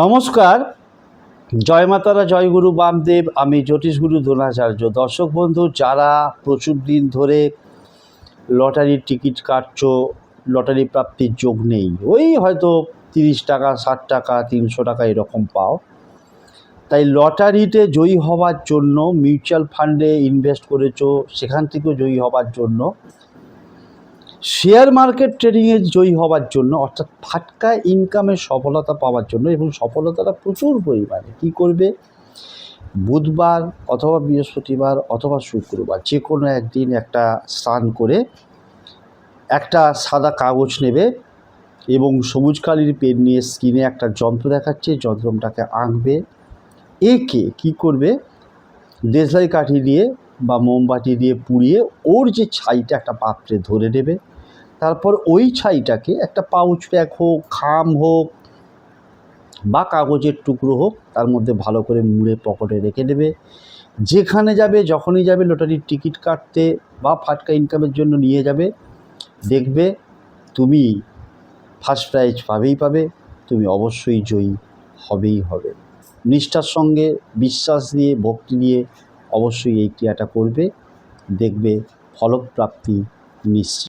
নমস্কার। জয় মাতারা, জয় গুরু বামদেব। আমি জ্যোতিষগুরু দ্রোণাচার্য। দর্শক বন্ধু, যারা প্রচুর দিন ধরে লটারির টিকিট কাটছ, লটারি প্রাপ্তির যোগ নেই, ওই হয়তো তিরিশ টাকা, ষাট টাকা, তিনশো টাকা এরকম পাও। তাই লটারিতে জয়ী হওয়ার জন্য, মিউচুয়াল ফান্ডে ইনভেস্ট করেছ, সেখান থেকেও জয়ী হওয়ার জন্য শেয়ার মার্কেট ট্রেডিংয়ে জয়ী হওয়ার জন্য, অর্থাৎ ফাটকা ইনকামের সফলতা পাওয়ার জন্য এবং সফলতাটা প্রচুর পরিমাণে, কী করবে? বুধবার অথবা বৃহস্পতিবার অথবা শুক্রবার যে কোনো একদিন একটা স্নান করে একটা সাদা কাগজ নেবে এবং সবুজ কালির পেন নিয়ে স্ক্রিনে একটা যন্ত্র দেখাচ্ছে যন্ত্রটাকে আঁকবে। একে কি করবে? দেশলাই কাঠি দিয়ে বা মোমবাতি দিয়ে পুড়িয়ে ওর যে ছাইটা একটা পাত্রে ধরে নেবে। তারপর ওই ছাইটাকে একটা পাউচ প্যাক হোক, খাম হোক বা কাগজের টুকরো হোক, তার মধ্যে ভালো করে মুড়ে পকেটে রেখে দেবে। যেখানে যাবে, যখনই যাবে লটারির টিকিট কাটতে বা ফাটকা ইনকামের জন্য নিয়ে যাবে, দেখবে তুমি ফার্স্ট প্রাইজ পাবেই পাবে, তুমি অবশ্যই জয়ী হবেই হবে। নিষ্ঠার সঙ্গে, বিশ্বাস দিয়ে ভক্তি দিয়ে অবশ্যই এই ক্রিয়াটা করবে, দেখবে ফলপ্রাপ্তি নিশ্চিত।